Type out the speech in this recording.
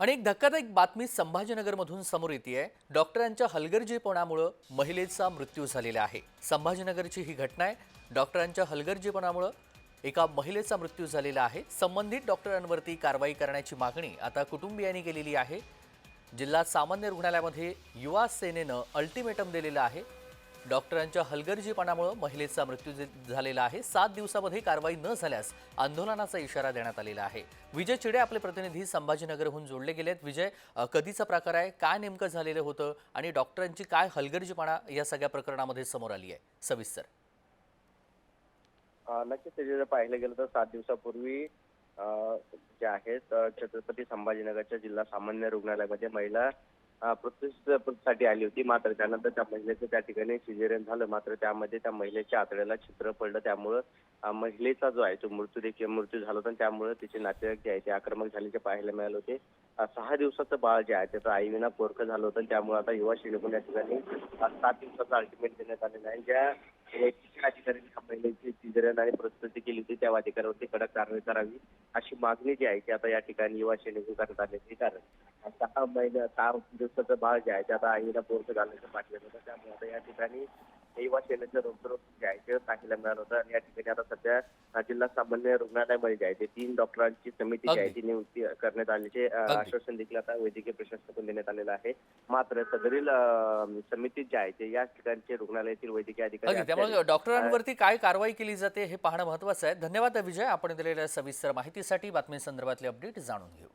आणि एक धक्कादायक बातमी संभाजीनगरमधून समोर येते आहे डॉक्टरांच्या हलगर्जीपणामुळं महिलेचा मृत्यू झालेला आहे. संभाजीनगरची ही घटना आहे. डॉक्टरांच्या हलगर्जीपणामुळं एका महिलेचा मृत्यू झालेला आहे. संबंधित डॉक्टरांवरती कारवाई करण्याची मागणी आता कुटुंबियांनी केलेली आहे. जिल्हा सामान्य रुग्णालयामध्ये युवा सेनेनं अल्टिमेटम दिलेलं आहे. डॉक्टरांच्या हलगर्जीपणामुळे महिलेचा मृत्यू झालेला आहे. सात दिवसामध्ये कारवाई न झाल्यास आंदोलनाचा इशारा देण्यात आलेला आहे. विजय चिडे आपले प्रतिनिधी संभाजीनगरहून जोडले गेलेत. विजय कधीचा प्रकार आहे? काय नेमकं झालेलं होतं? आणि डॉक्टरांची काय हलगर्जीपणा या सगळ्या प्रकरणामध्ये समोर आली आहे? सविस्तर. नक्कीच त्याचे जर पाहिलं गेलं तर सात दिवसापूर्वी जे आहेत छत्रपती संभाजीनगरच्या जिल्हा सामान्य रुग्णालयामध्ये महिला साठी आली होती. मात्र त्यानंतर त्या महिलेचं त्या ठिकाणी सिजेरियन झालं. मात्र त्यामध्ये त्या महिलेच्या आतड्याला छिद्र पडलं. त्यामुळं महिलेचा जो आहे तो मृत्यू देखील मृत्यू झाला होता त्यामुळे तिचे नातेवाईक जे आहे ते आक्रमक झाल्याचे पाहायला मिळाले होते. सहा दिवसाचं बाळ जे आहे त्याचं आईविना पोरकं झालं होतं त्यामुळे आता युवा श्रेणीकडून या ठिकाणी सात दिवसाचं अल्टिमेट देण्यात आलेलं आहे. ज्या अधिकाऱ्यांनी या महिलेची सिजेरियन आणि प्रस्तुती केली होती त्या अधिकाऱ्यावरती कडक कारवाई करावी अशी मागणी जी आहे ती आता या ठिकाणी युवा श्रेणीकडून करण्यात आली कारण सहा सहा दिवसाचं बाळ जे आहे ते आता आईला घालण्याचं पाठवलं होतं. त्यामुळे आता या ठिकाणी सेनेचं ते पाहायला मिळालं होतं. आणि या ठिकाणी आता सध्या जिल्हा सामान्य रुग्णालयामध्ये जे आहे ते तीन डॉक्टरांची समिती जी आहे अगदी. ती नियुक्ती करण्यात आल्याचे. आश्वासन देखील आता वैद्यकीय प्रशासनाकडून देण्यात आलेलं आहे. मात्र सदरील अ, समिती जी आहे ते या ठिकाणचे रुग्णालयातील वैद्यकीय अधिकारी त्यामुळे डॉक्टरांवरती काय कारवाई केली जाते हे पाहणं महत्त्वाचं आहे. धन्यवाद विजय आपण दिलेल्या सविस्तर माहितीसाठी बातमीसंदर्भातले अपडेट जाणून घेऊ.